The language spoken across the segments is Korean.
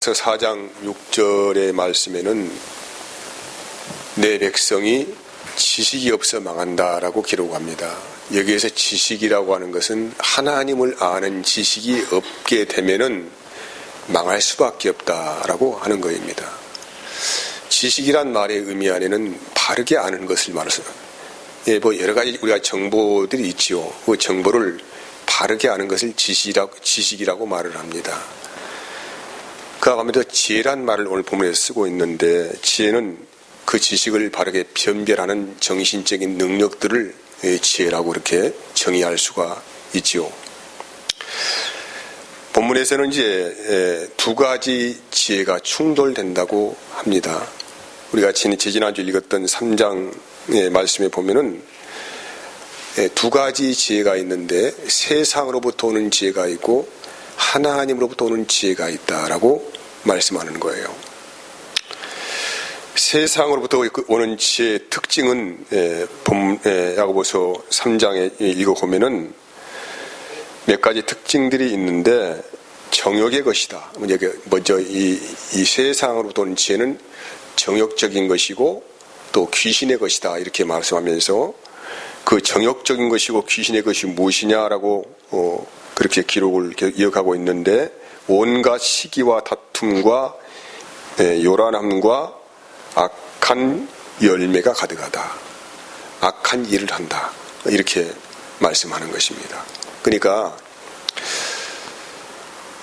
4장 6절의 말씀에는 내 백성이 지식이 없어 망한다라고 기록합니다. 여기에서 지식이라고 하는 것은 하나님을 아는 지식이 없게 되면은 망할 수밖에 없다라고 하는 것입니다. 지식이란 말의 의미 안에는 바르게 아는 것을 말해서 예, 뭐 여러 가지 우리가 정보들이 있지요. 그 정보를 바르게 아는 것을 지식이라고, 지식이라고 말을 합니다. 그와 가면서 지혜란 말을 오늘 본문에 쓰고 있는데 지혜는 그 지식을 바르게 변별하는 정신적인 능력들을 지혜라고 이렇게 정의할 수가 있지요. 본문에서는 이제 두 가지 지혜가 충돌된다고 합니다. 우리가 지지난주 읽었던 3장의 말씀에 보면은 두 가지 지혜가 있는데 세상으로부터 오는 지혜가 있고 하나님으로부터 오는 지혜가 있다라고 말씀하는 거예요. 세상으로부터 오는 지혜의 특징은 야고보서 3장에 읽어보면은 몇 가지 특징들이 있는데 정욕의 것이다. 먼저 이, 이 세상으로부터 오는 지혜는 정욕적인 것이고 또 귀신의 것이다. 이렇게 말씀하면서 그 정욕적인 것이고 귀신의 것이 무엇이냐라고 어, 그렇게 기록을 이어가고 있는데 온갖 시기와 다툼과 예, 요란함과 악한 열매가 가득하다. 악한 일을 한다. 이렇게 말씀하는 것입니다. 그러니까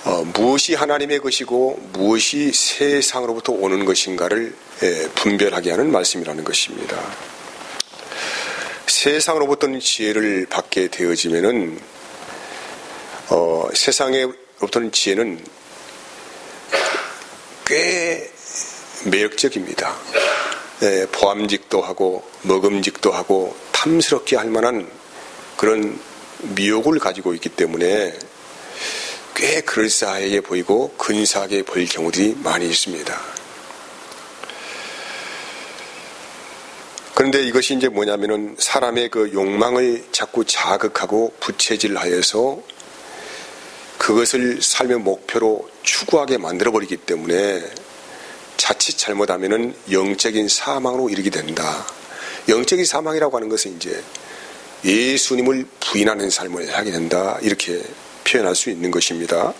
어, 무엇이 하나님의 것이고 무엇이 세상으로부터 오는 것인가를 예, 분별하게 하는 말씀이라는 것입니다. 세상으로부터 지혜를 받게 되어지면은 어, 세상에 로부터는 지혜는 꽤 매력적입니다. 예, 보암직도 하고 먹음직도 하고 탐스럽게 할 만한 그런 미혹을 가지고 있기 때문에 꽤 그럴싸하게 보이고 근사하게 보일 경우들이 많이 있습니다. 그런데 이것이 이제 뭐냐면은 사람의 그 욕망을 자꾸 자극하고 부채질하여서 그것을 삶의 목표로 추구하게 만들어버리기 때문에 자칫 잘못하면은 영적인 사망으로 이르게 된다. 영적인 사망이라고 하는 것은 이제 예수님을 부인하는 삶을 하게 된다. 이렇게 표현할 수 있는 것입니다.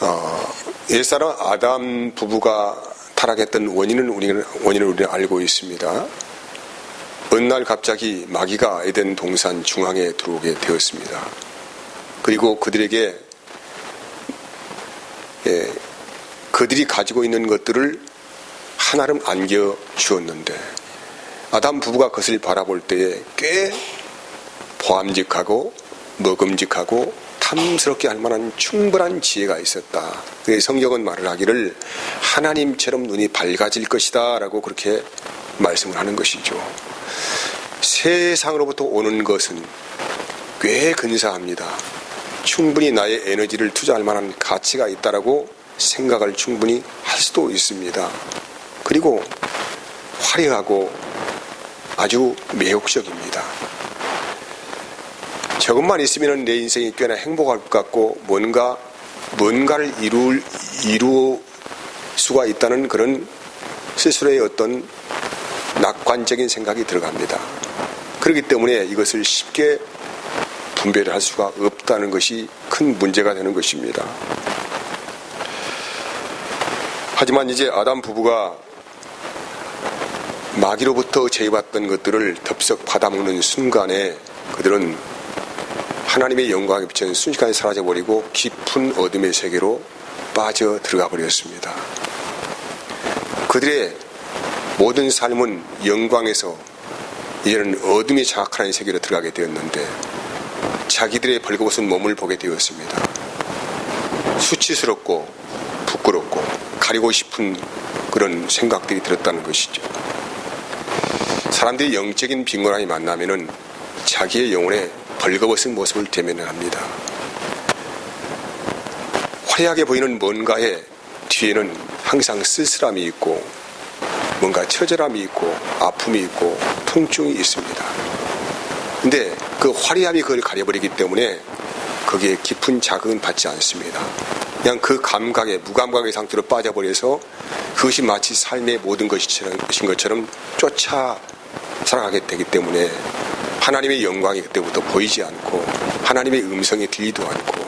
어, 옛사람 아담 부부가 타락했던 원인은 우리는 원인을 우리는 알고 있습니다. 어느 날 갑자기 마귀가 에덴 동산 중앙에 들어오게 되었습니다. 그리고 그들에게 예, 그들이 가지고 있는 것들을 하나름 안겨 주었는데 아담 부부가 그것을 바라볼 때에 꽤 보암직하고 먹음직하고 탐스럽게 할 만한 충분한 지혜가 있었다. 성경은 말을 하기를 하나님처럼 눈이 밝아질 것이다 라고 그렇게 말씀을 하는 것이죠. 세상으로부터 오는 것은 꽤 근사합니다. 충분히 나의 에너지를 투자할 만한 가치가 있다라고 생각을 충분히 할 수도 있습니다. 그리고 화려하고 아주 매혹적입니다. 저것만 있으면 내 인생이 꽤나 행복할 것 같고 뭔가 뭔가를 이룰 이루어 수가 있다는 그런 스스로의 어떤 낙관적인 생각이 들어갑니다. 그렇기 때문에 이것을 쉽게 분별할 수가 없다는 것이 큰 문제가 되는 것입니다. 하지만 이제 아담 부부가 마귀로부터 제입받던 것들을 덥석 받아먹는 순간에 그들은 하나님의 영광에 비친 순식간에 사라져버리고 깊은 어둠의 세계로 빠져 들어가 버렸습니다. 그들의 모든 삶은 영광에서 이제는 어둠이 장악하는 세계로 들어가게 되었는데 자기들의 벌거벗은 몸을 보게 되었습니다. 수치스럽고 부끄럽고 가리고 싶은 그런 생각들이 들었다는 것이죠. 사람들이 영적인 빈곤함이 만나면은 자기의 영혼에 벌거벗은 모습을 대면합니다. 화려하게 보이는 뭔가의 뒤에는 항상 쓸쓸함이 있고 뭔가 처절함이 있고 아픔이 있고 통증이 있습니다. 근데 그 화려함이 그걸 가려버리기 때문에 그 거기에 깊은 자극은 받지 않습니다. 그냥 그 감각에 무감각의 상태로 빠져버려서 그것이 마치 삶의 모든 것인 것처럼 쫓아 살아가게 되기 때문에 하나님의 영광이 그때부터 보이지 않고 하나님의 음성이 들리도 않고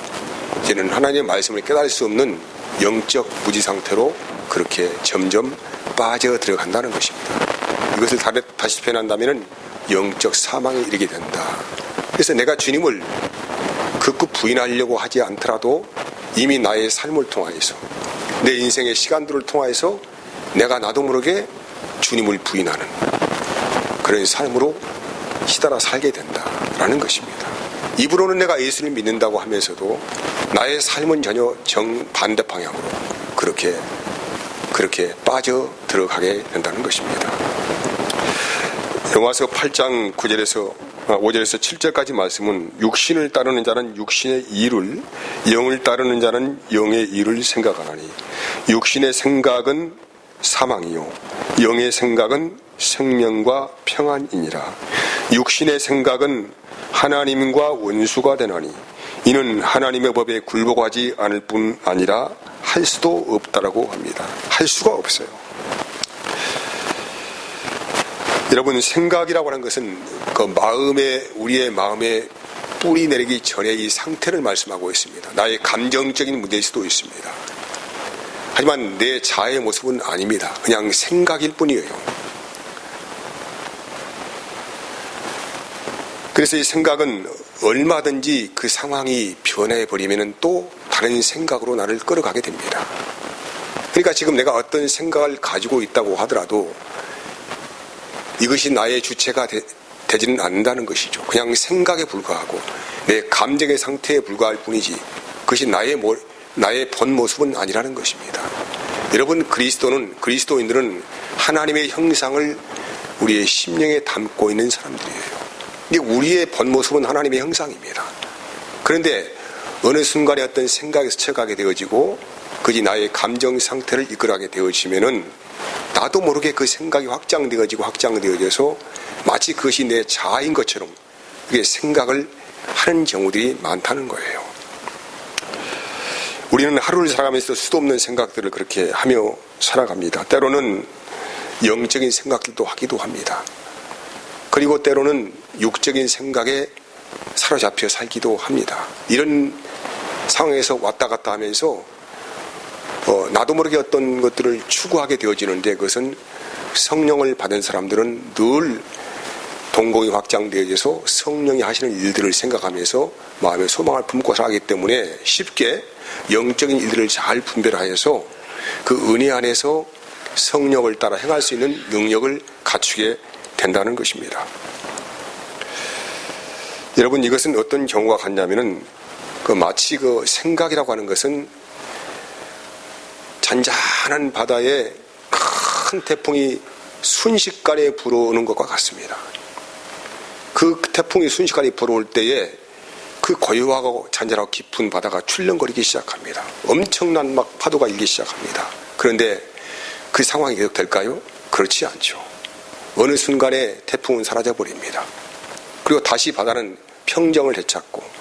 이제는 하나님의 말씀을 깨달을 수 없는 영적 무지 상태로 그렇게 점점 빠져 들어간다는 것입니다. 이것을 다시 표현한다면 영적 사망에 이르게 된다. 그래서 내가 주님을 극구 부인하려고 하지 않더라도 이미 나의 삶을 통하여서 내 인생의 시간들을 통하여서 내가 나도 모르게 주님을 부인하는 그런 삶으로 시달아 살게 된다라는 것입니다. 입으로는 내가 예수를 믿는다고 하면서도 나의 삶은 전혀 정반대 방향으로 그렇게 그렇게 빠져 들어가게 된다는 것입니다. 영화서 8장 9절에서 5절에서 아, 7절까지 말씀은 육신을 따르는 자는 육신의 일을 영을 따르는 자는 영의 일을 생각하나니 육신의 생각은 사망이요 영의 생각은 생명과 평안이니라 육신의 생각은 하나님과 원수가 되나니 이는 하나님의 법에 굴복하지 않을 뿐 아니라 할 수도 없다라고 합니다. 할 수가 없어요. 여러분 생각이라고 하는 것은 그 마음에 우리의 마음에 뿌리 내리기 전에 이 상태를 말씀하고 있습니다. 나의 감정적인 문제일 수도 있습니다. 하지만 내 자아의 모습은 아닙니다. 그냥 생각일 뿐이에요. 그래서 이 생각은 얼마든지 그 상황이 변해버리면 또 다른 생각으로 나를 끌어가게 됩니다. 그러니까 지금 내가 어떤 생각을 가지고 있다고 하더라도 이것이 나의 주체가 되, 지는 않는다는 것이죠. 그냥 생각에 불과하고 내 감정의 상태에 불과할 뿐이지 그것이 나의 모, 나의 본 모습은 아니라는 것입니다. 여러분 그리스도는 그리스도인들은 하나님의 형상을 우리의 심령에 담고 있는 사람들이에요. 우리의 본 모습은 하나님의 형상입니다. 그런데 어느 순간에 어떤 생각에서 쳐가게 되어지고 그지 나의 감정 상태를 이끌어가게 되어지면은 나도 모르게 그 생각이 확장되어지고 확장되어져서 마치 그것이 내 자아인 것처럼 그게 생각을 하는 경우들이 많다는 거예요. 우리는 하루를 살아가면서 수도 없는 생각들을 그렇게 하며 살아갑니다. 때로는 영적인 생각들도 하기도 합니다. 그리고 때로는 육적인 생각에 사로잡혀 살기도 합니다. 이런 상황에서 왔다 갔다 하면서 어, 나도 모르게 어떤 것들을 추구하게 되어지는데 그것은 성령을 받은 사람들은 늘 동공이 확장되어져서 성령이 하시는 일들을 생각하면서 마음의 소망을 품고 살기 때문에 쉽게 영적인 일들을 잘 분별하여서 그 은혜 안에서 성령을 따라 행할 수 있는 능력을 갖추게 된다는 것입니다. 여러분 이것은 어떤 경우가 같냐면은 그 마치 그 생각이라고 하는 것은 잔잔한 바다에 큰 태풍이 순식간에 불어오는 것과 같습니다. 그 태풍이 순식간에 불어올 때에 그 고요하고 잔잔하고 깊은 바다가 출렁거리기 시작합니다. 엄청난 막 파도가 일기 시작합니다. 그런데 그 상황이 계속 될까요? 그렇지 않죠. 어느 순간에 태풍은 사라져 버립니다. 그리고 다시 바다는 평정을 되찾고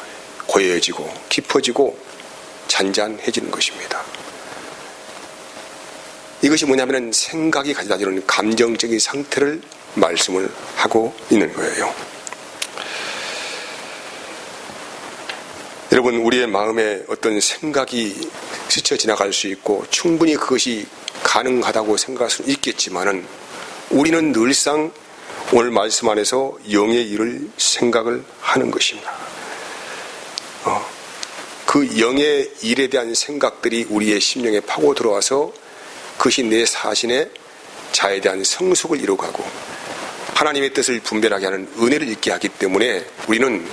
고요해지고 깊어지고 잔잔해지는 것입니다. 이것이 뭐냐면 생각이 가져다 주는 감정적인 상태를 말씀을 하고 있는 거예요. 여러분, 우리의 마음에 어떤 생각이 스쳐 지나갈 수 있고 충분히 그것이 가능하다고 생각할 수 있겠지만은 우리는 늘상 오늘 말씀 안에서 영의 일을 생각을 하는 것입니다. 어, 그 영의 일에 대한 생각들이 우리의 심령에 파고 들어와서 그것이 내 사신의 자에 대한 성숙을 이루가고 하나님의 뜻을 분별하게 하는 은혜를 있게 하기 때문에 우리는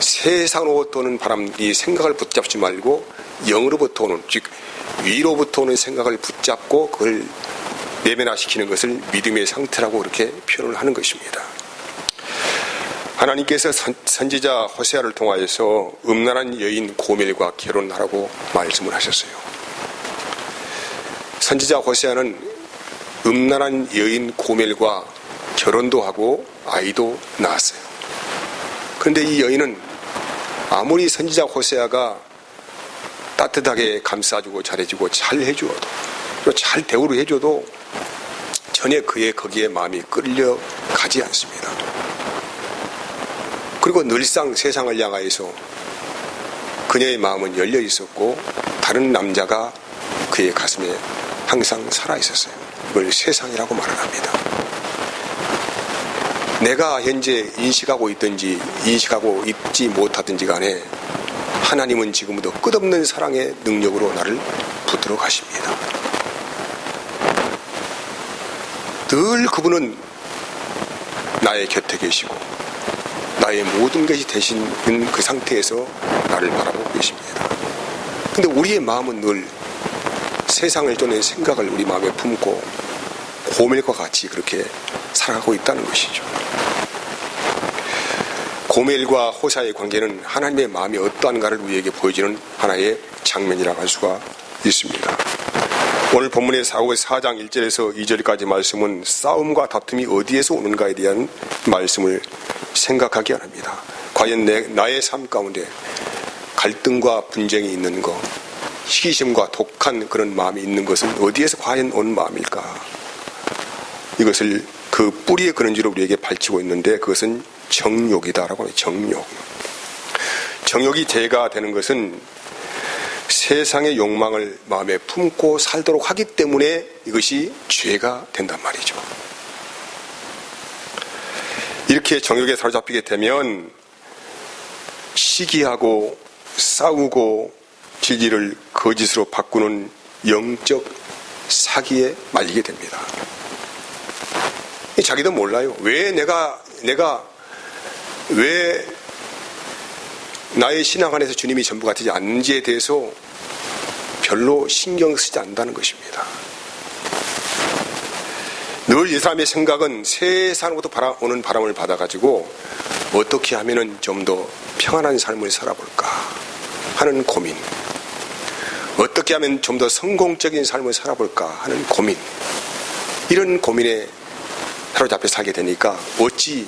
세상으로부터 오는 바람 이 생각을 붙잡지 말고 영으로부터 오는 즉 위로부터 오는 생각을 붙잡고 그걸 내면화시키는 것을 믿음의 상태라고 그렇게 표현을 하는 것입니다. 하나님께서 선, 지자 호세아를 통하여서 음란한 여인 고멜과 결혼하라고 말씀을 하셨어요. 선지자 호세아는 음란한 여인 고멜과 결혼도 하고 아이도 낳았어요. 그런데 이 여인은 아무리 선지자 호세아가 따뜻하게 감싸주고 잘해주고 잘또잘 대우를 해줘도 전혀 그의 거기에 마음이 끌려가지 않습니다. 그리고 늘상 세상을 향하여서 그녀의 마음은 열려 있었고 다른 남자가 그의 가슴에 항상 살아 있었어요. 이걸 세상이라고 말을 합니다. 내가 현재 인식하고 있든지 인식하고 있지 못하든지 간에 하나님은 지금도 끝없는 사랑의 능력으로 나를 붙들어 가십니다. 늘 그분은 나의 곁에 계시고 나의 모든 것이 되시는 그 상태에서 나를 바라보고 계십니다. 근데 우리의 마음은 늘 세상을 또는 생각을 우리 마음에 품고 고멜과 같이 그렇게 살아가고 있다는 것이죠. 고멜과 호사의 관계는 하나님의 마음이 어떠한가를 우리에게 보여주는 하나의 장면이라고 할 수가 있습니다. 오늘 본문의 4장 1절에서 2절까지 말씀은 싸움과 다툼이 어디에서 오는가에 대한 말씀을 생각하게 합니다. 과연 내, 나의 삶 가운데 갈등과 분쟁이 있는 것, 시기심과 독한 그런 마음이 있는 것은 어디에서 과연 온 마음일까? 이것을 그 뿌리의 그런지로 우리에게 밝히고 있는데 그것은 정욕이다라고 해요. 정욕. 정욕이 죄가 되는 것은 세상의 욕망을 마음에 품고 살도록 하기 때문에 이것이 죄가 된단 말이죠. 이렇게 정욕에 사로잡히게 되면 시기하고 싸우고 진리를 거짓으로 바꾸는 영적 사기에 말리게 됩니다. 자기도 몰라요. 왜 내가, 내가, 왜 나의 신앙 안에서 주님이 전부가 되지 않는지에 대해서 별로 신경 쓰지 않는다는 것입니다. 늘이 사람의 생각은 세상으로부터 바람, 오는 바람을 받아가지고 어떻게 하면 좀더 평안한 삶을 살아볼까 하는 고민. 어떻게 하면 좀 더 성공적인 삶을 살아볼까 하는 고민. 이런 고민에 사로잡혀 살게 되니까 어찌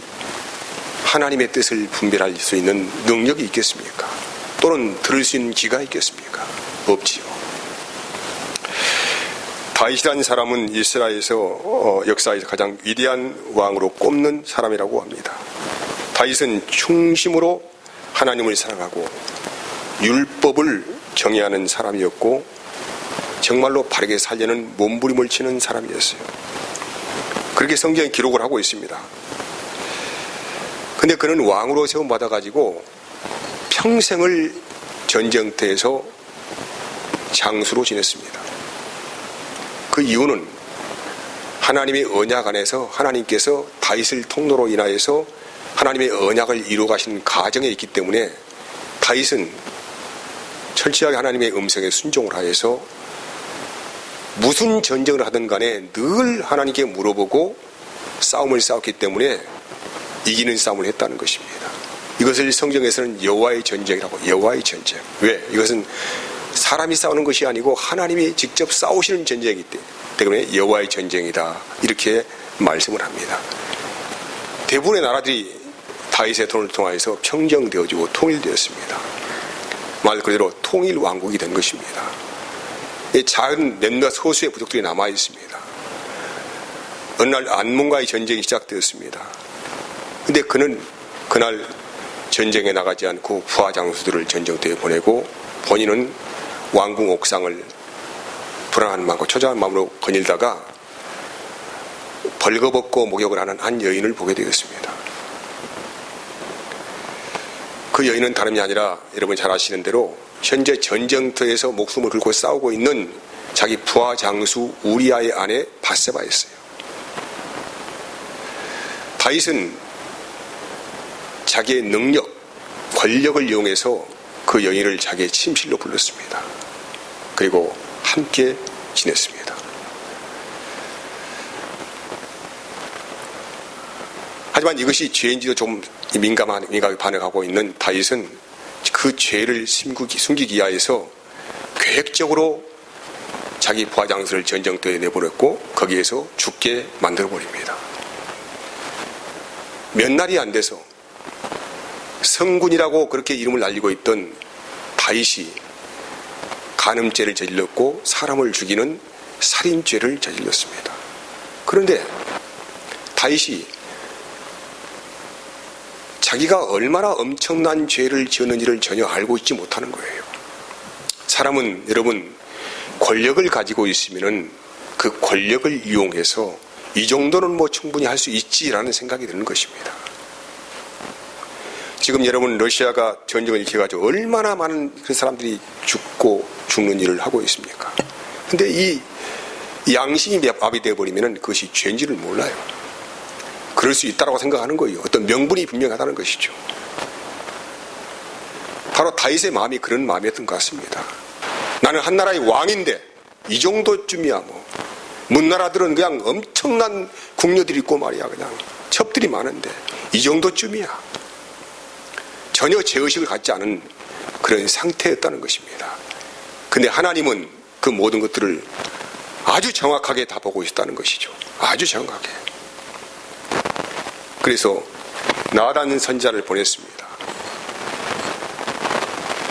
하나님의 뜻을 분별할 수 있는 능력이 있겠습니까? 또는 들을 수 있는 기가 있겠습니까? 없지요. 다윗이라는 사람은 이스라엘에서 어, 역사에서 가장 위대한 왕으로 꼽는 사람이라고 합니다. 다윗은 충심으로 하나님을 사랑하고 율법을 경외하는 사람이었고 정말로 바르게 살려는 몸부림을 치는 사람이었어요. 그렇게 성경에 기록을 하고 있습니다. 근데 그는 왕으로 세움받아 가지고 평생을 전쟁터에서 장수로 지냈습니다. 그 이유는 하나님의 언약 안에서 하나님께서 다윗을 통로로 인하여서 하나님의 언약을 이루어 가신 가정에 있기 때문에 다윗은 철저하게 하나님의 음성에 순종을 하여서 무슨 전쟁을 하든 간에 늘 하나님께 물어보고 싸움을 싸웠기 때문에 이기는 싸움을 했다는 것입니다. 이것을 성경에서는 여호와의 전쟁이라고 여호와의 전쟁. 왜? 이것은 사람이 싸우는 것이 아니고 하나님이 직접 싸우시는 전쟁이기 때문에 여호와의 전쟁이다. 이렇게 말씀을 합니다. 대부분의 나라들이 다윗의 돈을 통하여서 평정되어지고 통일되었습니다. 말 그대로 통일 왕국이 된 것입니다. 작은 몇몇 소수의 부족들이 남아 있습니다. 어느 날 안문과의 전쟁이 시작되었습니다. 근데 그는 그날 전쟁에 나가지 않고 부하 장수들을 전쟁터에 보내고 본인은 왕궁 옥상을 불안한 마음과 초조한 마음으로 거닐다가 벌거벗고 목욕을 하는 한 여인을 보게 되었습니다. 그 여인은 다름이 아니라 여러분 잘 아시는 대로 현재 전쟁터에서 목숨을 걸고 싸우고 있는 자기 부하 장수 우리아의 아내 바세바였어요. 다윗은 자기의 능력, 권력을 이용해서 그 여인을 자기의 침실로 불렀습니다. 그리고 함께 지냈습니다. 하지만 이것이 죄인지도 좀 민감한, 민감하게 반응하고 있는 다윗은 그 죄를 숨기기, 숨기기 위하여서 계획적으로 자기 부하장수를 전쟁터에 내보냈고 거기에서 죽게 만들어버립니다. 몇 날이 안 돼서 성군이라고 그렇게 이름을 날리고 있던 다윗이 간음죄를 저질렀고 사람을 죽이는 살인죄를 저질렀습니다. 그런데 다윗이 자기가 얼마나 엄청난 죄를 지었는지를 전혀 알고 있지 못하는 거예요. 사람은 여러분 권력을 가지고 있으면은 그 권력을 이용해서 이 정도는 뭐 충분히 할 수 있지라는 생각이 드는 것입니다. 지금 여러분 러시아가 전쟁을 일으켜가지고 얼마나 많은 그 사람들이 죽고 죽는 일을 하고 있습니까? 근데 이 양심이 마비되어 버리면 그것이 죄인지를 몰라요. 그럴 수 있다고 생각하는 거예요. 어떤 명분이 분명하다는 것이죠. 바로 다윗의 마음이 그런 마음이었던 것 같습니다. 나는 한 나라의 왕인데 이 정도쯤이야 뭐. 문나라들은 그냥 엄청난 궁녀들이 있고 말이야 그냥 첩들이 많은데 이 정도쯤이야. 전혀 죄의식을 갖지 않은 그런 상태였다는 것입니다. 근데 하나님은 그 모든 것들을 아주 정확하게 다 보고 있다는 것이죠. 아주 정확하게. 그래서 나단 선자를 보냈습니다.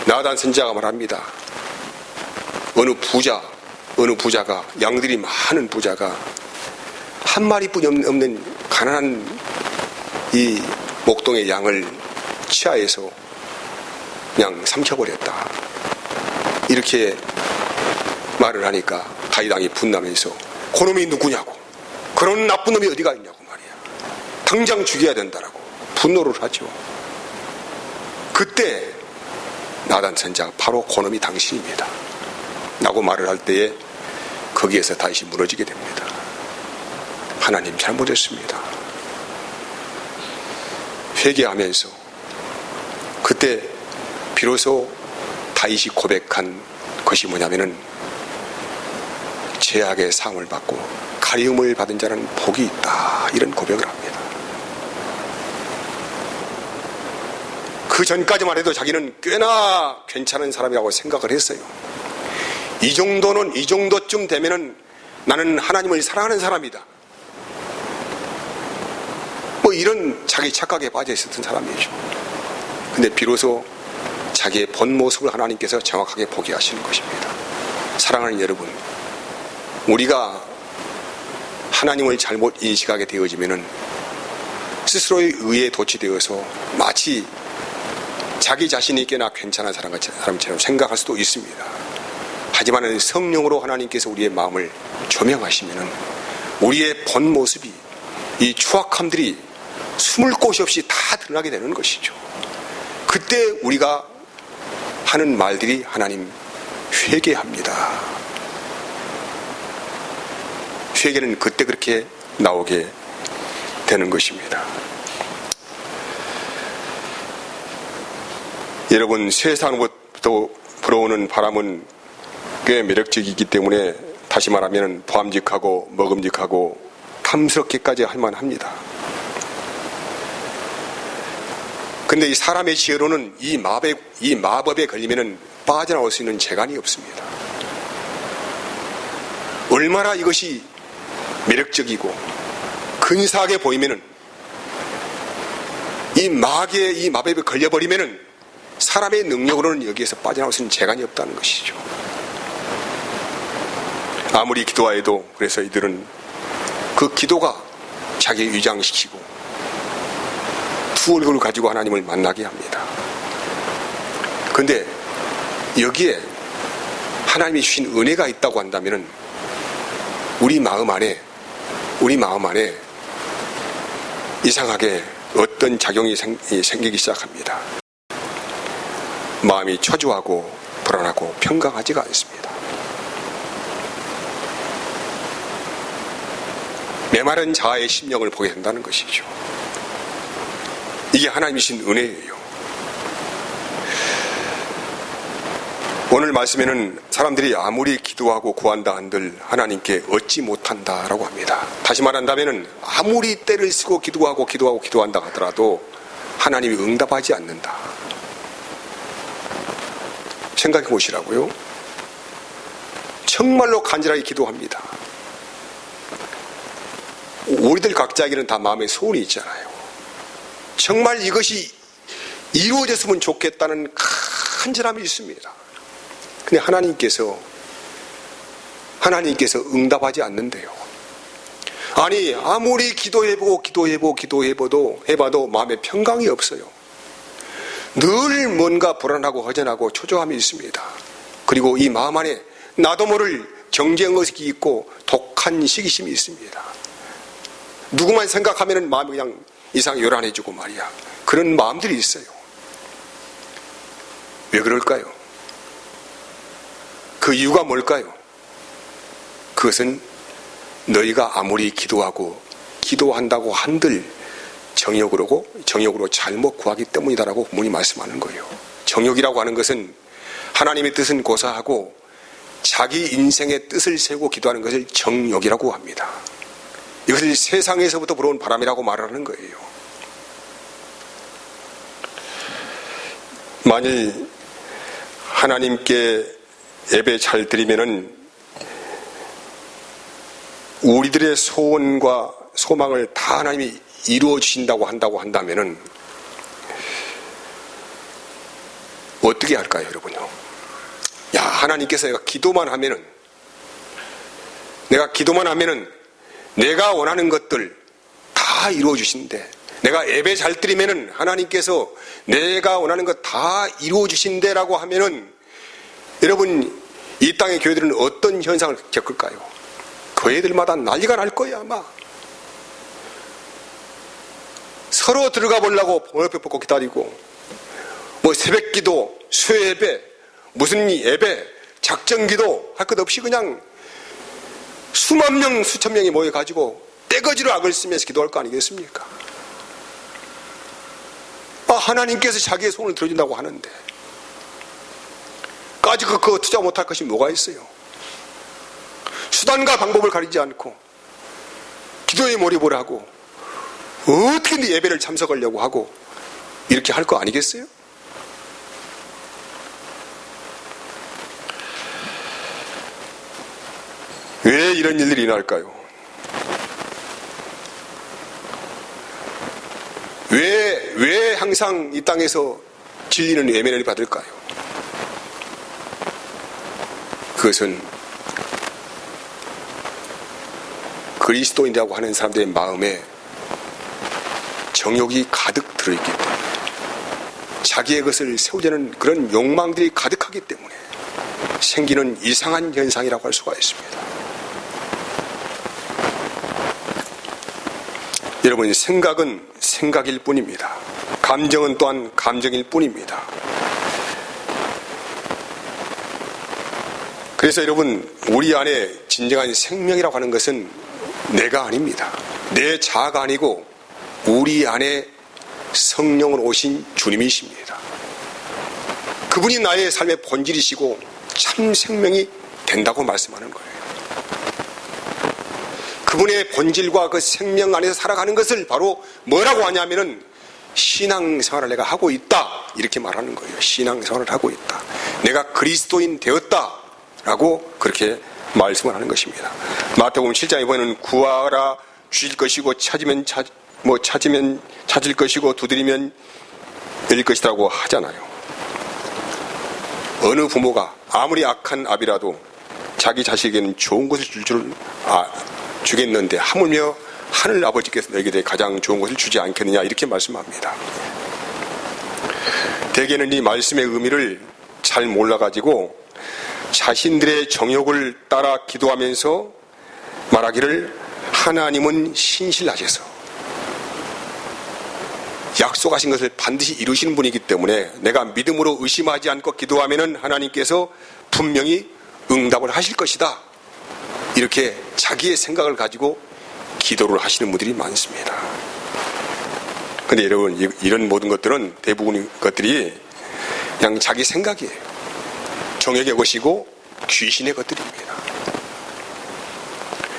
나단 선자가 말합니다. 어느 부자, 어느 부자가 양들이 많은 부자가 한 마리뿐이 없는 가난한 이 목동의 양을 치하에서 그냥 삼켜버렸다. 이렇게 말을 하니까 다이당이 분나면서 그놈이 누구냐고 그런 나쁜 놈이 어디가 있냐고 말이야. 당장 죽여야 된다라고 분노를 하죠. 그때 나단 선자가 바로 그놈이 당신입니다. 라고 말을 할 때에 거기에서 다시 무너지게 됩니다. 하나님 잘못했습니다. 회개하면서 그때 비로소 다윗이 고백한 것이 뭐냐면은 죄악의 상을 받고 가리움을 받은 자는 복이 있다 이런 고백을 합니다. 그 전까지만 해도 자기는 꽤나 괜찮은 사람이라고 생각을 했어요. 이 정도는 이 정도쯤 되면은 나는 하나님을 사랑하는 사람이다. 뭐 이런 자기 착각에 빠져 있었던 사람이죠. 근데 비로소 자기의 본 모습을 하나님께서 정확하게 보게 하시는 것입니다. 사랑하는 여러분, 우리가 하나님을 잘못 인식하게 되어지면은 스스로의 의에 도취되어서 마치 자기 자신이 꽤나 괜찮은 사람처럼 생각할 수도 있습니다. 하지만 성령으로 하나님께서 우리의 마음을 조명하시면은 우리의 본 모습이 이 추악함들이 숨을 곳이 없이 다 드러나게 되는 것이죠. 그때 우리가 하는 말들이 하나님 회개합니다. 회개는 그때 그렇게 나오게 되는 것입니다. 여러분 세상부터 불어오는 바람은 꽤 매력적이기 때문에 다시 말하면 보암직하고 먹음직하고 탐스럽게까지 할 만합니다. 근데 이 사람의 지혜로는 이 마법에, 이 마법에 걸리면은 빠져나올 수 있는 재간이 없습니다. 얼마나 이것이 매력적이고 근사하게 보이면은 이 마귀의 이 마법에 걸려버리면은 사람의 능력으로는 여기에서 빠져나올 수 있는 재간이 없다는 것이죠. 아무리 기도하여도 그래서 이들은 그 기도가 자기 위장시키고 두 얼굴을 가지고 하나님을 만나게 합니다. 근데 여기에 하나님이 주신 은혜가 있다고 한다면 우리 마음 안에 우리 마음 안에 이상하게 어떤 작용이 생기기 시작합니다. 마음이 초조하고 불안하고 평강하지가 않습니다. 메마른 자아의 심령을 보게 된다는 것이죠. 이게 하나님이신 은혜예요. 오늘 말씀에는 사람들이 아무리 기도하고 구한다 한들 하나님께 얻지 못한다라고 합니다. 다시 말한다면 아무리 때를 쓰고 기도하고 기도하고 기도한다 하더라도 하나님이 응답하지 않는다. 생각해 보시라고요. 정말로 간절하게 기도합니다. 우리들 각자에게는 다 마음에 소원이 있잖아요. 정말 이것이 이루어졌으면 좋겠다는 간절함이 있습니다. 근데 하나님께서 하나님께서 응답하지 않는데요. 아니 아무리 기도해보고 기도해보고 기도해봐도 해봐도 마음에 평강이 없어요. 늘 뭔가 불안하고 허전하고 초조함이 있습니다. 그리고 이 마음 안에 나도 모를 경쟁 의식이 있고 독한 시기심이 있습니다. 누구만 생각하면 마음이 그냥 이상 요란해지고 말이야. 그런 마음들이 있어요. 왜 그럴까요? 그 이유가 뭘까요? 그것은 너희가 아무리 기도하고 기도한다고 한들 정욕으로 정욕으로 잘못 구하기 때문이다라고 문이 말씀하는 거예요. 정욕이라고 하는 것은 하나님의 뜻은 고사하고 자기 인생의 뜻을 세우고 기도하는 것을 정욕이라고 합니다. 이것을 세상에서부터 불어온 바람이라고 말하는 거예요. 만일 하나님께 예배 잘 드리면은 우리들의 소원과 소망을 다 하나님이 이루어 주신다고 한다고 한다면은 어떻게 할까요, 여러분요? 야, 하나님께서 내가 기도만 하면은 내가 기도만 하면은 내가 원하는 것들 다 이루어 주신대. 내가 예배 잘 드리면은 하나님께서 내가 원하는 것 다 이루어 주신대라고 하면은 여러분 이 땅의 교회들은 어떤 현상을 겪을까요? 교회들마다 난리가 날 거예요 아마. 서로 들어가 보려고 번호표 뽑고 기다리고 뭐 새벽기도, 수요예배, 무슨 예배, 작정기도 할 것 없이 그냥 수만 명, 수천 명이 모여가지고 떼거지로 악을 쓰면서 기도할 거 아니겠습니까? 아, 하나님께서 자기의 손을 들어준다고 하는데 까지 그거 투자 못할 것이 뭐가 있어요? 수단과 방법을 가리지 않고 기도에 몰입을 하고 어떻게든 예배를 참석하려고 하고 이렇게 할 거 아니겠어요? 왜 이런 일들이 일어날까요? 왜, 왜 항상 이 땅에서 진리는 외면을 받을까요? 그것은 그리스도인이라고 하는 사람들의 마음에 정욕이 가득 들어있기 때문에 자기의 것을 세우자는 그런 욕망들이 가득하기 때문에 생기는 이상한 현상이라고 할 수가 있습니다. 여러분 생각은 생각일 뿐입니다. 감정은 또한 감정일 뿐입니다. 그래서 여러분 우리 안에 진정한 생명이라고 하는 것은 내가 아닙니다. 내 자아가 아니고 우리 안에 성령으로 오신 주님이십니다. 그분이 나의 삶의 본질이시고 참 생명이 된다고 말씀하는 거예요. 그분의 본질과 그 생명 안에서 살아가는 것을 바로 뭐라고 하냐면은 신앙생활을 내가 하고 있다 이렇게 말하는 거예요. 신앙생활을 하고 있다. 내가 그리스도인 되었다라고 그렇게 말씀을 하는 것입니다. 마태복음 7장에 보면 구하라 주실 것이고 찾으면 찾, 뭐 찾으면 찾을 것이고 두드리면 열릴 것이라고 하잖아요. 어느 부모가 아무리 악한 아비라도 자기 자식에게는 좋은 것을 줄줄 아, 주겠는데 하물며 하늘 아버지께서 너에게 가장 좋은 것을 주지 않겠느냐 이렇게 말씀합니다. 대개는 이 말씀의 의미를 잘 몰라가지고 자신들의 정욕을 따라 기도하면서 말하기를 하나님은 신실하셔서 약속하신 것을 반드시 이루시는 분이기 때문에 내가 믿음으로 의심하지 않고 기도하면 하나님께서 분명히 응답을 하실 것이다. 이렇게 자기의 생각을 가지고 기도를 하시는 분들이 많습니다. 근데 여러분, 이런 모든 것들은 대부분의 것들이 그냥 자기 생각이에요. 정액의 것이고 귀신의 것들입니다.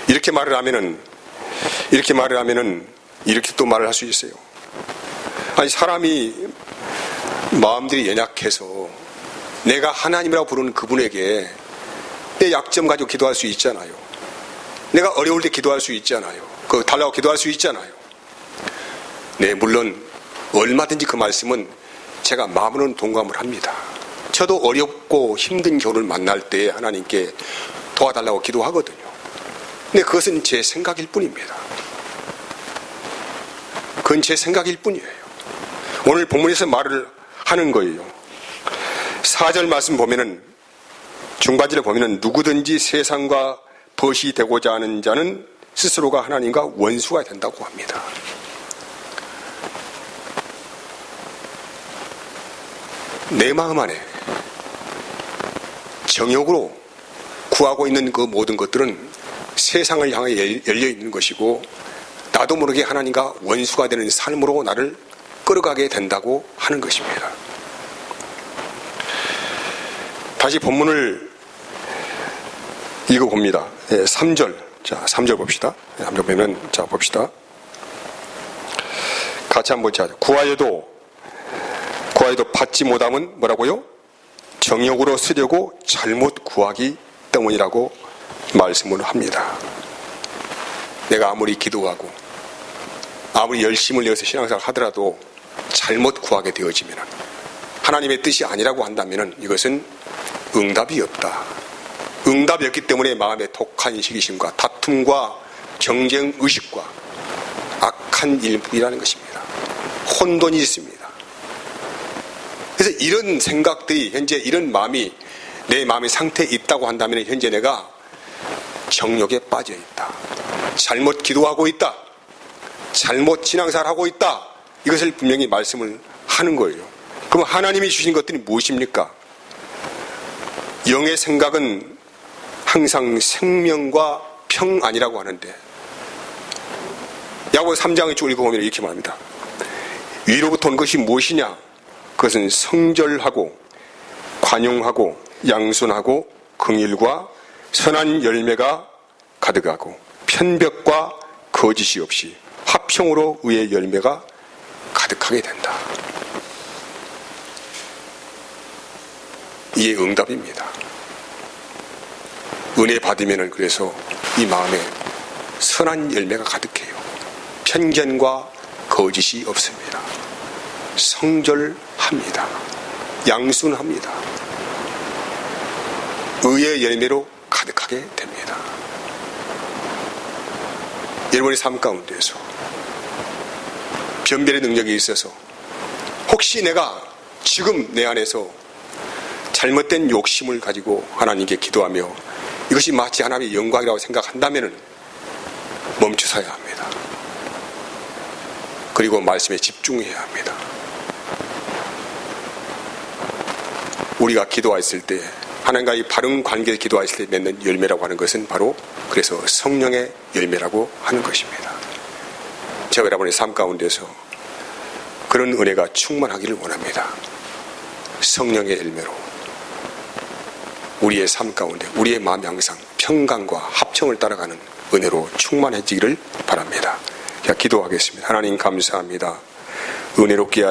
이렇게 말을 하면은, 이렇게 말을 하면은, 이렇게 또 말을 할 수 있어요. 아니, 사람이 마음들이 연약해서 내가 하나님이라고 부르는 그분에게 내 약점 가지고 기도할 수 있잖아요. 내가 어려울 때 기도할 수 있잖아요. 그 달라고 기도할 수 있잖아요. 네, 물론 얼마든지 그 말씀은 제가 마음으로는 동감을 합니다. 저도 어렵고 힘든 경우를 만날 때 하나님께 도와달라고 기도하거든요. 근데 그것은 제 생각일 뿐입니다. 그건 제 생각일 뿐이에요. 오늘 본문에서 말을 하는 거예요. 4절 말씀 보면은 중반절에 보면은 누구든지 세상과 벗이 되고자 하는 자는 스스로가 하나님과 원수가 된다고 합니다. 내 마음 안에 정욕으로 구하고 있는 그 모든 것들은 세상을 향해 열려 있는 것이고 나도 모르게 하나님과 원수가 되는 삶으로 나를 끌어가게 된다고 하는 것입니다. 다시 본문을 읽어봅니다. 3절. 자, 3절 봅시다. 3절 보면, 자, 봅시다. 같이 한번 보자. 구하여도, 구하여도 받지 못함은 뭐라고요? 정욕으로 쓰려고 잘못 구하기 때문이라고 말씀을 합니다. 내가 아무리 기도하고, 아무리 열심을 내어서 신앙생활 하더라도 잘못 구하게 되어지면 하나님의 뜻이 아니라고 한다면 이것은 응답이 없다. 응답이 없기 때문에 마음에 독한 시기심과 다툼과 경쟁 의식과 악한 일이라는 것입니다. 혼돈이 있습니다. 그래서 이런 생각들이 현재 이런 마음이 내 마음의 상태에 있다고 한다면 현재 내가 정욕에 빠져 있다. 잘못 기도하고 있다. 잘못 신앙생활 하고 있다. 이것을 분명히 말씀을 하는 거예요. 그럼 하나님이 주신 것들이 무엇입니까? 영의 생각은 항상 생명과 평안이라고 하는데 야고 3장의 쭉 읽어보면 이렇게 말합니다. 위로부터 온 것이 무엇이냐? 그것은 성절하고 관용하고 양순하고 긍일과 선한 열매가 가득하고 편벽과 거짓이 없이 화평으로 의의 열매가 가득하게 된다. 이게 응답입니다. 은혜 받으면 그래서 이 마음에 선한 열매가 가득해요. 편견과 거짓이 없습니다. 성절합니다. 양순합니다. 의의 열매로 가득하게 됩니다. 여러분의 삶 가운데서 변별의 능력이 있어서 혹시 내가 지금 내 안에서 잘못된 욕심을 가지고 하나님께 기도하며 이것이 마치 하나님의 영광이라고 생각한다면 멈추서야 합니다. 그리고 말씀에 집중해야 합니다. 우리가 기도했을 때 하나님과의 바른 관계에 기도했을 때 맺는 열매라고 하는 것은 바로 그래서 성령의 열매라고 하는 것입니다. 제가 여러분의 삶 가운데서 그런 은혜가 충만하기를 원합니다. 성령의 열매로 우리의 삶 가운데 우리의 마음이 항상 평강과 합청을 따라가는 은혜로 충만해지기를 바랍니다. 자, 기도하겠습니다. 하나님 감사합니다. 은혜롭게